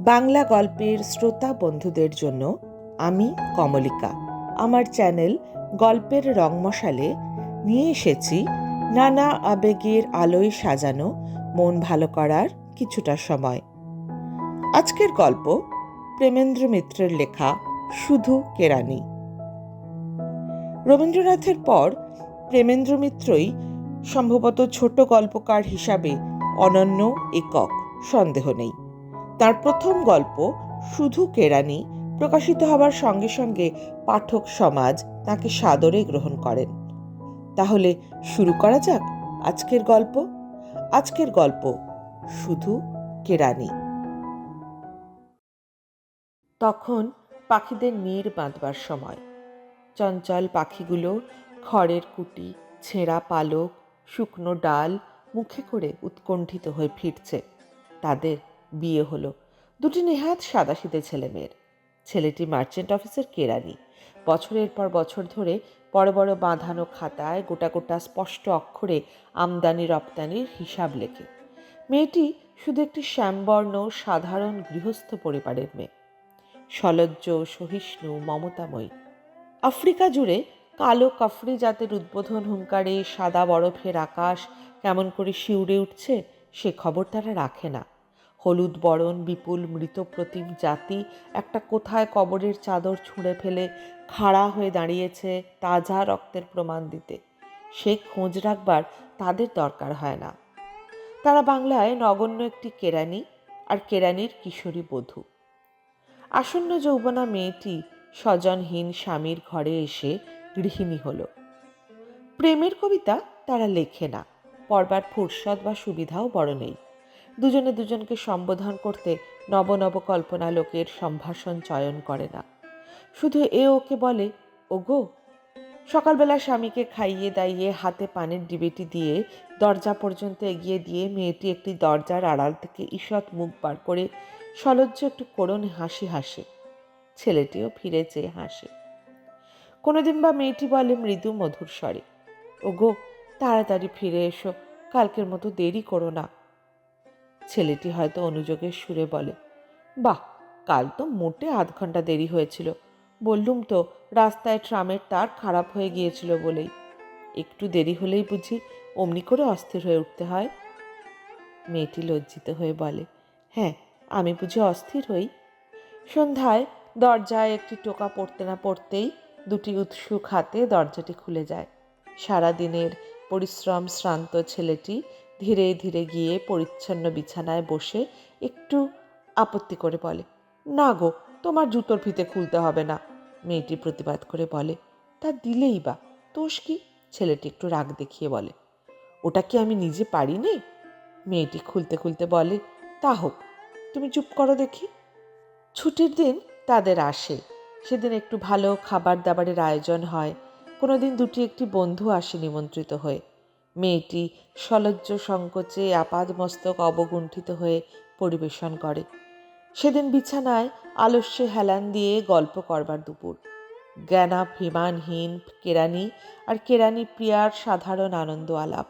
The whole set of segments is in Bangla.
বাংলা গল্পের শ্রোতা বন্ধুদের জন্য আমি কমলিকা। আমার চ্যানেল গল্পের রংমশালে নিয়ে এসেছি নানা আবেগের আলোয় সাজানো, মন ভালো করার কিছুটা সময়। আজকের গল্প প্রেমেন্দ্র মিত্রের লেখা শুধু কেরানি রবীন্দ্রনাথের পর প্রেমেন্দ্র মিত্রই সম্ভবত ছোট গল্পকার হিসাবে অনন্য, একক, সন্দেহ নেই। তার প্রথম গল্প শুধু কেরানি প্রকাশিত হবার সঙ্গে সঙ্গে পাঠক সমাজ তাকে সাদরে গ্রহণ করেন। তাহলে শুরু করা যাক আজকের গল্প। আজকের গল্প শুধু কেরানি। তখন পাখিদের নীড় বাঁধবার সময়। চঞ্চল পাখিগুলো খড়ের কুটি, ছেঁড়া পালক, শুকনো ডাল মুখে করে উৎকণ্ঠিত হয়ে ফিরছে। তাদের বিয়ে হলো। দুটি নেহাত সাদাসিদে ছেলে মেয়ের ছেলেটি মার্চেন্ট অফিসের কেরানি। বছরের পর বছর ধরে বড় বড় বাঁধানো খাতায় গোটা গোটা স্পষ্ট অক্ষরে আমদানি রপ্তানির হিসাব লেখে। মেয়েটি শুধু একটি শ্যামবর্ণ, সাধারণ গৃহস্থ পরিবারের মেয়ে। সলজ্জ, সহিষ্ণু, মমতাময়ী। আফ্রিকা জুড়ে কালো কাফরি জাতের উদ্বোধন হুঙ্কারে সাদা বরফের আকাশ কেমন করে শিউরে উঠছে, সে খবর তারা রাখে না। হলুদ বরণ, বিপুল মৃত প্রতিম জাতি, একটা কোথায় কবরের চাদর ছুঁড়ে ফেলে খাড়া হয়ে দাঁড়িয়েছে তাজা রক্তের প্রমাণ দিতে। সে খোঁজ রাখবার তাদের দরকার হয় না। তারা বাংলায় নগণ্য একটি কেরানি আর কেরানির কিশোরী বধূ। আসন্ন যৌবনা মেয়েটি স্বজনহীন স্বামীর ঘরে এসে গৃহিণী হল। প্রেমের কবিতা তারা লেখে না, পড়বার ফুরসদ বা সুবিধাও বড় নেই। দুজনে দুজনকে সম্বোধন করতে নব নব কল্পনা লোকের সম্ভাষণ চয়ন করে না। শুধু এ ওকে বলে, ওগো, সকালবেলা স্বামীকে খাইয়ে দাইয়ে হাতে পানের ডিবেটি দিয়ে দরজা পর্যন্ত এগিয়ে দিয়ে মেয়েটি একটি দরজার আড়াল থেকে ঈষৎ মুখ বার করে সলজ্জ একটু করুণ হাসি হাসে। ছেলেটিও ফিরে চেয়ে হাসে। কোনোদিন বা মেয়েটি বলে, মৃদু মধুর স্বরে, ওগো, তাড়াতাড়ি ফিরে এসো, কালকের মতো দেরি করো না। ছেলেটি হয়তো অনুযোগের সুরে বলে, বাহ, কাল তো মোটে আধ ঘণ্টা দেরি হয়েছিল। বললুম তো, রাস্তায় ট্রামের তার খারাপ হয়ে গিয়েছিল বলেই। একটু দেরি হলেই বুঝি অমনি করে অস্থির হয়ে উঠতে হয়? মেয়েটি লজ্জিত হয়ে বলে হ্যাঁ আমি বুঝি অস্থির হই। সন্ধ্যায় দরজায় একটি টোকা পড়তে না পড়তেই দুটি উৎসুক হাতে দরজাটি খুলে যায়। সারা দিনের পরিশ্রম শ্রান্ত ছেলেটি ধীরে ধীরে গিয়ে পরিচ্ছন্ন বিছানায় বসে একটু আপত্তি করে বলে, না গো, তোমার জুতোর ফিতে খুলতে হবে না। মেয়েটি প্রতিবাদ করে বলে, তা দিলেই বা, দোষ কি? ছেলেটি একটু রাগ দেখিয়ে বলে, ওটা কি আমি নিজে পারিনি? মেয়েটি খুলতে খুলতে বলে, তা হোক, তুমি চুপ করো দেখি। ছুটির দিন তাদের আসে। সেদিন একটু ভালো খাবার দাবারের আয়োজন হয়। কোনো দিন দুটি একটি বন্ধু আসে নিমন্ত্রিত হয়ে। মেয়েটি সলজ্জ সংকোচে আপাদ মস্তক অবগুণ্ঠিত হয়ে পরিবেশন করে। সেদিন বিছানায় আলস্যে হেলান দিয়ে গল্প করবার দুপুর। জ্ঞানা ভিমানহীন কেরানি আর কেরানি প্রিয়ার সাধারণ আনন্দ আলাপ।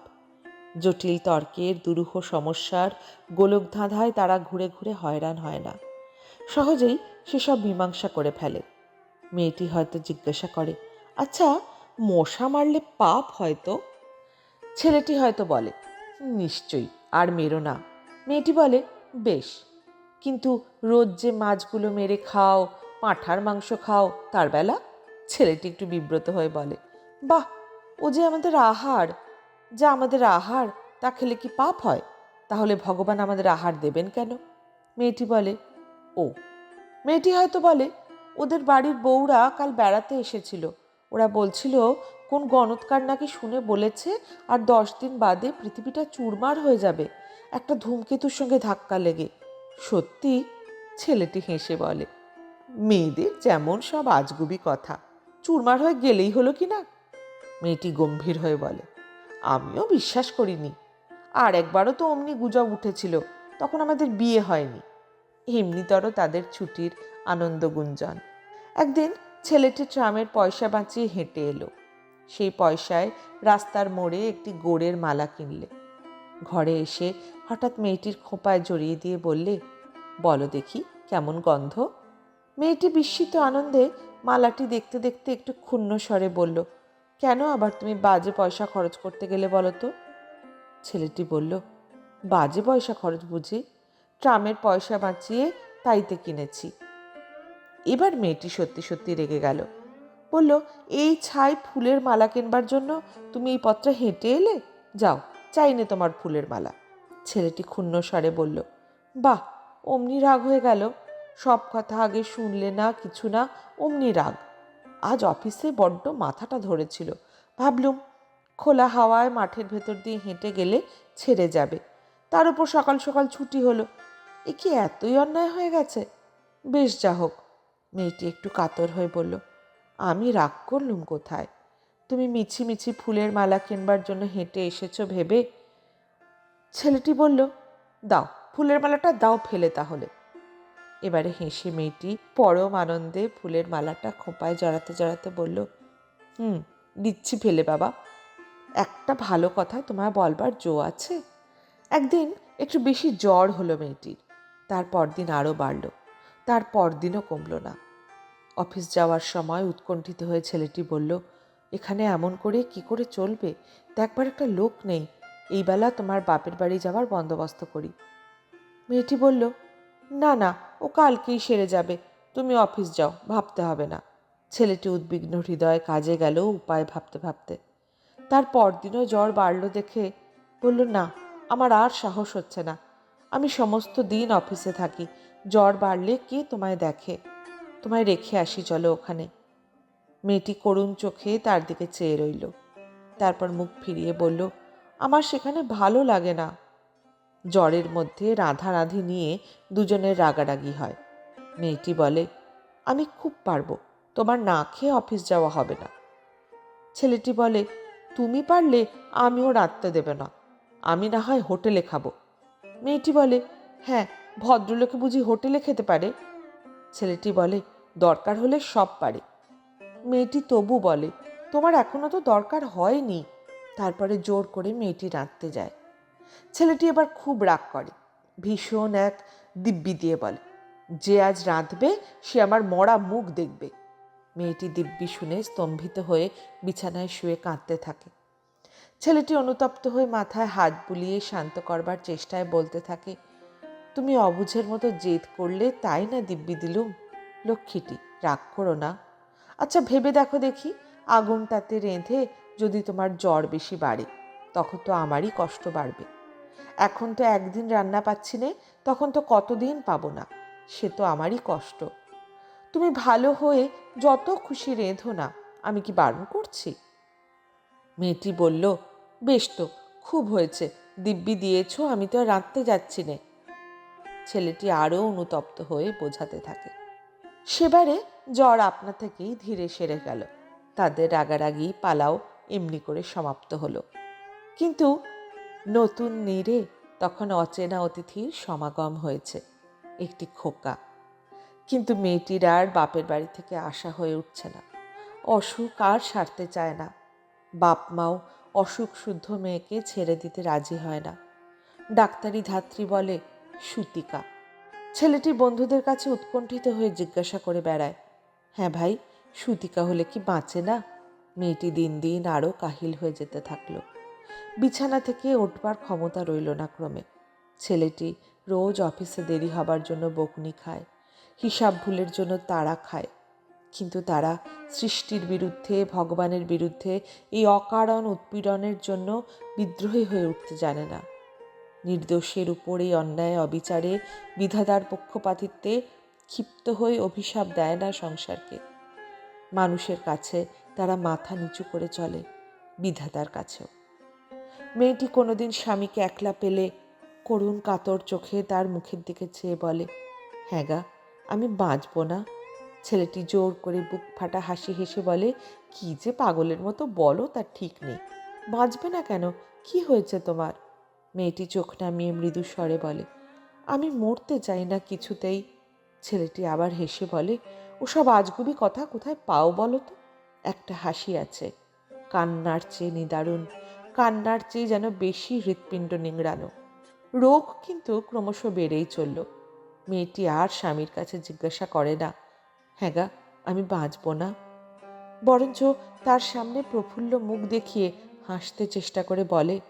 জটিল তর্কের, দুরূহ সমস্যার, গোলকধাঁধায় তারা ঘুরে ঘুরে হয়রান হয় না। সহজেই সেসব মীমাংসা করে ফেলে। মেয়েটি হয়তো জিজ্ঞাসা করে আচ্ছা মশা মারলে পাপ হয়তো ছেলেটি হয়তো বলে, নিশ্চয়ই, আর মেরো না। মেয়েটি বলে, বেশ, কিন্তু রোজ যে মাছগুলো মেরে খাও, পাঁঠার মাংস খাও, তার বেলা? ছেলেটি একটু বিব্রত হয়ে বলে, বাহ, ও যে আমাদের আহার, যা আমাদের আহার, তা খেলে কি পাপ হয়? তাহলে ভগবান আমাদের আহার দেবেন কেন? মেয়েটি বলে, ও। মেয়েটি হয়তো বলে, ওদের বাড়ির বউরা কাল বেড়াতে এসেছিল ওরা বলছিল, কোন গণৎকার নাকি শুনে বলেছে, আর দশ দিন বাদে পৃথিবীটা চুরমার হয়ে যাবে, একটা ধূমকেতুর সঙ্গে ধাক্কা লেগে। সত্যি, ছেলেটি হেসে বলে, মেয়েদের যেমন সব আজগুবি কথা, চুরমার হয়ে গেলেই হলো কি না? মেয়েটি গম্ভীর হয়ে বলে, আমিও বিশ্বাস করিনি। আর একবারও তো অমনি গুজব উঠেছিল, তখন আমাদের বিয়ে হয়নি। এমনিতর তাদের ছুটির আনন্দ গুঞ্জন একদিন ছেলেটি ট্রামের পয়সা বাঁচিয়ে হেঁটে এলো। সেই পয়সায় রাস্তার মোড়ে একটি গোড়ের মালা কিনলে। ঘরে এসে হঠাৎ মেয়েটির খোঁপায় জড়িয়ে দিয়ে বললে, বলো দেখি, কেমন গন্ধ? মেয়েটি বিস্মিত আনন্দে মালাটি দেখতে দেখতে একটু ক্ষুণ্ণ স্বরে বলল, কেন আবার তুমি বাজে পয়সা খরচ করতে গেলে বলো তো? ছেলেটি বলল, বাজে পয়সা খরচ বুঝি? ট্রামের পয়সা বাঁচিয়ে তাইতে কিনেছি। এবার মেয়েটি সত্যি সত্যি রেগে গেল। বলল, এই ছাই ফুলের মালা কিনবার জন্য তুমি এই পত্রে হেঁটে এলে? যাও চাইনে তোমার ফুলের মালা। ছেলেটি ক্ষুণ্ণ স্বরে বলল, বাহ, অমনি রাগ হয়ে গেল। সব কথা আগে শুনলে না, কিছু না, অমনি রাগ। আজ অফিসে বড্ড মাথাটা ধরেছিল। ভাবলুম, খোলা হাওয়ায় মাঠের ভেতর দিয়ে হেঁটে গেলে ছেড়ে যাবে। তার উপর সকাল সকাল ছুটি হলো। এ কি এতই অন্যায় হয়ে গেছে? বেশ, যা হোক। মেয়েটি একটু কাতর হয়ে বলল, আমি রাগ করলুম কোথায়? তুমি মিছি মিছি ফুলের মালা কিনবার জন্য হেঁটে এসেছ ভেবে? ছেলেটি বলল, দাও, ফুলের মালাটা দাও ফেলে তাহলে। এবারে হেসে মেয়েটি পরম আনন্দে ফুলের মালাটা খোঁপায় জড়াতে জড়াতে বলল, হুম, দিচ্ছি ফেলে বাবা। একটা ভালো কথা তোমায় বলবার জো আছে। একদিন একটু বেশি জ্বর হলো মেয়েটির, তার পরদিন আরও বাড়ল, তার পরদিনও কমলো না। অফিস যাওয়ার সময় উৎকণ্ঠিত হয়ে ছেলেটি বলল, এখানে এমন করে কি করে চলবে? দেখবার একটা লোক নেই। এই বেলা তোমার বাপের বাড়ি যাওয়ার বন্দোবস্ত করি। মেয়েটি বলল, না না, ও কালকেই সেরে যাবে। তুমি অফিস যাও, ভাবতে হবে না। ছেলেটি উদ্বিগ্ন হৃদয়ে কাজে গেল উপায় ভাবতে ভাবতে। তার পরদিনও জ্বর বাড়ল দেখে বলল, না, আমার আর সাহস হচ্ছে না। আমি সমস্ত দিন অফিসে থাকি। জ্বর বাড়লে কে তোমায় দেখে? তোমায় রেখে আসি চলো ওখানে। মেয়েটি করুণ চোখে তার দিকে চেয়ে রইল। তারপর মুখ ফিরিয়ে বলল, আমার সেখানে ভালো লাগে না। জ্বরের মধ্যে রাধারাধি নিয়ে দুজনের রাগারাগি হয়। মেয়েটি বলে, আমি খুব পারব, তোমার না খেয়ে অফিস যাওয়া হবে না। ছেলেটি বলে, তুমি পারলে আমিও রাখতে দেবে না, আমি না হয় হোটেলে খাব। মেয়েটি বলে হ্যাঁ ভদ্রলোকে বুঝি হোটেলে খেতে পারে? ছেলেটি বলে দরকার হলে সব পারে। মেয়েটি তবু বলে, তোমার এখনও তো দরকার হয়নি। তারপরে জোর করে মেয়েটি রাঁধতে যায়। ছেলেটি এবার খুব রাগ করে, ভীষণ এক দিব্যি দিয়ে বলে, যে আজ রাঁধবে, সে আমার মরা মুখ দেখবে। মেয়েটি দিব্যি শুনে স্তম্ভিত হয়ে বিছানায় শুয়ে কাঁদতে থাকে। ছেলেটি অনুতপ্ত হয়ে মাথায় হাত বুলিয়ে শান্ত করবার চেষ্টায় বলতে থাকে, তুমি অবুঝের মতো জেদ করলে তাই না দিব্যি দিলুম? লক্ষ্মীটি, রাগ করো না। আচ্ছা ভেবে দেখো দেখি আগুনটাতে রেঁধে যদি তোমার জ্বর বেশি বাড়ে, তখন তো আমারই কষ্ট বাড়বে। এখন তো একদিন রান্না পাচ্ছি নে, তখন তো কতদিন পাবো না, সে তো আমারই কষ্ট। তুমি ভালো হয়ে যত খুশি রেঁধো না, আমি কি বারণ করছি? মেয়েটি বলল, বেশ তো, খুব হয়েছে, দিব্যি দিয়েছ, আমি তো রাঁধতে যাচ্ছি নে। ছেলেটি আরও অনুতপ্ত হয়ে বোঝাতে থাকে। সেবারে জ্বর আপনা থেকেই ধীরে সেরে গেল। তাদের রাগারাগি, পালাও এমনি করে সমাপ্ত হলো। কিন্তু নতুন নীরে তখন অচেনা অতিথির সমাগম হয়েছে, একটি খোকা। কিন্তু মেয়েটির আর বাপের বাড়ি থেকে আশা হয়ে উঠছে না। অসুখ আর সারতে চায় না। বাপ মাও অসুখ শুদ্ধ মেয়েকে ছেড়ে দিতে রাজি হয় না। ডাক্তারি ধাত্রী বলে, সুতিকা। ছেলেটি বন্ধুদের কাছে উৎকণ্ঠিত হয়ে জিজ্ঞাসা করে বেড়ায় হ্যাঁ ভাই, সুতিকা হলে কি বাঁচে না? মেয়েটি দিন দিন আরও কাহিল হয়ে যেতে থাকল। বিছানা থেকে উঠবার ক্ষমতা রইল না ক্রমে। ছেলেটি রোজ অফিসে দেরি হবার জন্য বকুনি খায়, হিসাব ভুলের জন্য তারা খায়। কিন্তু তারা সৃষ্টির বিরুদ্ধে, ভগবানের বিরুদ্ধে এই অকারণ উৎপীড়নের জন্য বিদ্রোহী হয়ে উঠতে জানে না। নির্দোষের উপর এই অন্যায়, অবিচারে বিধাতার পক্ষপাতিত্বে ক্ষিপ্ত হয়ে অভিশাপ দেয় না সংসারকে। মানুষের কাছে তারা মাথা নিচু করে চলে, বিধাতার কাছেও। মেয়েটি কোনোদিন স্বামীকে একলা পেলে করুণ কাতর চোখে তার মুখের দিকে চেয়ে বলে হ্যাঁ গা, আমি বাঁচব না। ছেলেটি জোর করে বুক ফাটা হাসি হেসে বলে, কি যে পাগলের মতো বলো, তার ঠিক নেই। বাঁচবে না কেন? কি হয়েছে তোমার? মেয়েটি চোখ নামিয়ে মৃদু স্বরে বলে, আমি মরতে চাই না কিছুতেই। ছেলেটি আবার হেসে বলে, ওসব আজগুবি কথা কোথায় পাও বলো তো? একটা হাসি আছে, কান্নার চেয়ে নিদারুণ, কান্নার চেয়ে যেন বেশি হৃৎপিণ্ড নিংড়ানো। রোগ কিন্তু ক্রমশ বেড়েই চলল। মেয়েটি আর স্বামীর কাছে জিজ্ঞাসা করে না হ্যাঁ গা, আমি বাঁচব না? বরঞ্চ তার সামনে প্রফুল্ল মুখ দেখিয়ে হাসতে চেষ্টা করে বলে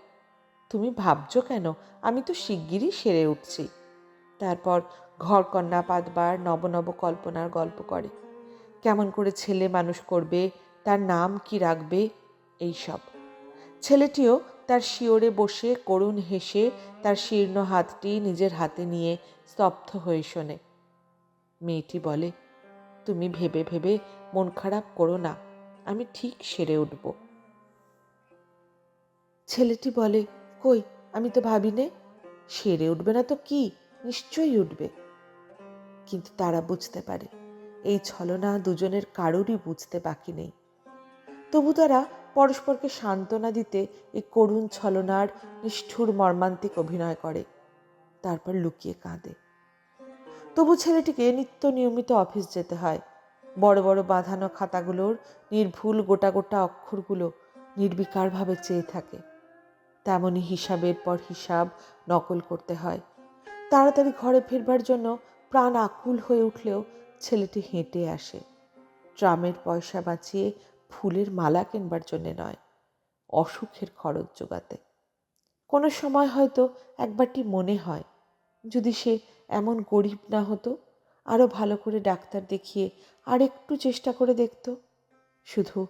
তুমি ভাবছ কেন? আমি তো শিগগিরই সেরে উঠছি। তারপর ঘরকন্যা পাতবার নব নব কল্পনার গল্প করে। কেমন করে ছেলে মানুষ করবে, তার নাম কি রাখবে, এইসব। ছেলেটিও তার শিওরে বসে করুণ হেসে তার শীর্ণ হাতটি নিজের হাতে নিয়ে স্তব্ধ হয়ে শোনে। মেয়েটি বলে, তুমি ভেবে ভেবে মন খারাপ করো না, আমি ঠিক সেরে উঠব। ছেলেটি বলে কই? আমি তো ভাবি নে সেরে উঠবে না তো কি? নিশ্চয়ই উঠবে। কিন্তু তারা বুঝতে পারে, এই ছলনা দুজনের কারোরই বুঝতে বাকি নেই। তবু তারা পরস্পরকে সান্ত্বনা দিতে এই করুণ ছলনার নিষ্ঠুর মর্মান্তিক অভিনয় করে। তারপর লুকিয়ে কাঁদে। তবু ছেলেটিকে নিত্য নিয়মিত অফিস যেতে হয়। বড় বড় বাঁধানো খাতাগুলোর নির্ভুল গোটা গোটা অক্ষরগুলো নির্বিকারভাবে চেয়ে থাকে। তেমনই হিসাবের পর হিসাব নকল করতে হয়। তাড়াতাড়ি ঘরে ফিরবার জন্য প্রাণ আকুল হয়ে উঠলেও ছেলেটি হেঁটে আসে। ট্রামের পয়সা বাঁচিয়ে ফুলের মালা কিনবার জন্যে নয়, অসুখের খরচ জোগাতে। কোনো সময় হয়তো একবারটি মনে হয়, যদি সে এমন গরিব না হতো, আরও ভালো করে ডাক্তার দেখিয়ে আর একটু চেষ্টা করে দেখত। শুধু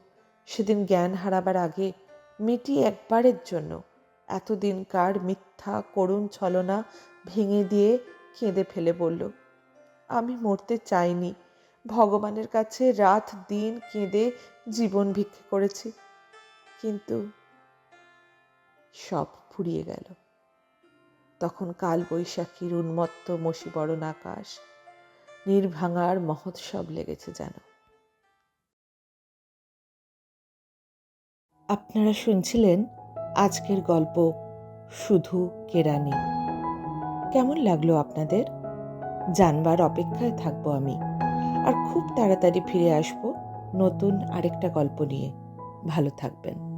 সেদিন জ্ঞান হারাবার আগে মেয়েটি একবারের জন্য এতদিনকার মিথ্যা করুণ ছলনা ভেঙে দিয়ে কেঁদে ফেলে বলল, আমি মরতে চাইনি। ভগবানের কাছে রাত দিন কেঁদে জীবন ভিক্ষে করেছি। কিন্তু সব ফুরিয়ে গেল। তখন কাল বৈশাখীর উন্মত্ত মসিবরণ আকাশ, নির্ভাঙার মহোৎসব লেগেছে যেন। আপনারা শুনছিলেন আজকের গল্প শুধু কেরানি। কেমন লাগল আপনাদের? জানবার অপেক্ষায় থাকব আমি। আর খুব তাড়াতাড়ি ফিরে আসব নতুন আরেকটা গল্প নিয়ে। ভালো থাকবেন।